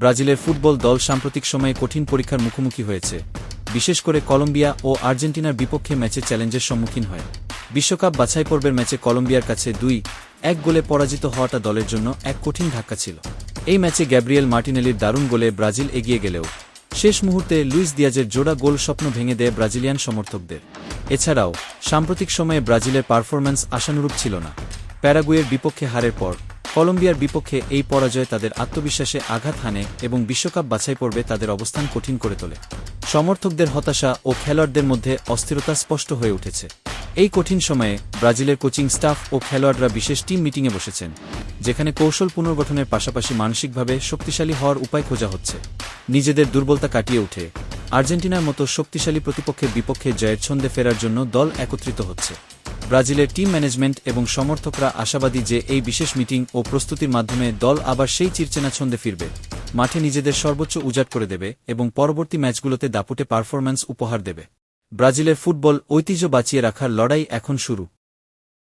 ব্রাজিলের ফুটবল দল সাম্প্রতিক সময়ে কঠিন পরীক্ষার মুখোমুখি হয়েছে। বিশেষ করে কলম্বিয়া ও আর্জেন্টিনার বিপক্ষে ম্যাচে চ্যালেঞ্জের সম্মুখীন হয়। বিশ্বকাপ বাছাই পর্বের ম্যাচে কলম্বিয়ার কাছে দুই, এক গোলে পরাজিত হওয়াটা দলের জন্য এক কঠিন ধাক্কা ছিল। এই ম্যাচে গ্যাব্রিয়েল মার্টিনেলির দারুণ গোলে ব্রাজিল এগিয়ে গেলেও, শেষ মুহূর্তে লুইস দিয়াজের জোড়া গোল স্বপ্ন ভেঙে দেয় ব্রাজিলিয়ান সমর্থকদের। এছাড়াও, সাম্প্রতিক সময়ে ব্রাজিলের পারফরম্যান্স আশানুরূপ ছিল না। প্যারাগুয়ের বিপক্ষে হারের পর কলম্বিয়ার বিপক্ষে এই পরাজয় তাদের আত্মবিশ্বাসে আঘাত হানে এবং বিশ্বকাপ বাছাই পর্বে তাদের অবস্থান কঠিন করে তোলে। সমর্থকদের হতাশা ও খেলোয়াড়দের মধ্যে অস্থিরতা স্পষ্ট হয়ে উঠেছে। এই কঠিন সময়ে ব্রাজিলের কোচিং স্টাফ ও খেলোয়াড়রা বিশেষ টিম মিটিংয়ে বসেছেন, যেখানে কৌশল পুনর্গঠনের পাশাপাশি মানসিকভাবে শক্তিশালী হওয়ার উপায় খোঁজা হচ্ছে। নিজেদের দুর্বলতা কাটিয়ে উঠে আর্জেন্টিনার মতো শক্তিশালী প্রতিপক্ষের বিপক্ষে জয়ের ছন্দে ফেরার জন্য দল একত্রিত হচ্ছে। ব্রাজিলের টিম ম্যানেজমেন্ট এবং সমর্থকরা আশাবাদী যে এই বিশেষ মিটিং ও প্রস্তুতির মাধ্যমে দল আবার সেই চিরচেনা ছন্দে ফিরবে। মাঠে নিজেদের সর্বোচ্চ উজাট করে দেবে এবং পরবর্তী ম্যাচগুলোতে দাপুটে পারফরম্যান্স উপহার দেবে। ব্রাজিলের ফুটবল ঐতিহ্য বাঁচিয়ে রাখার লড়াই এখন শুরু।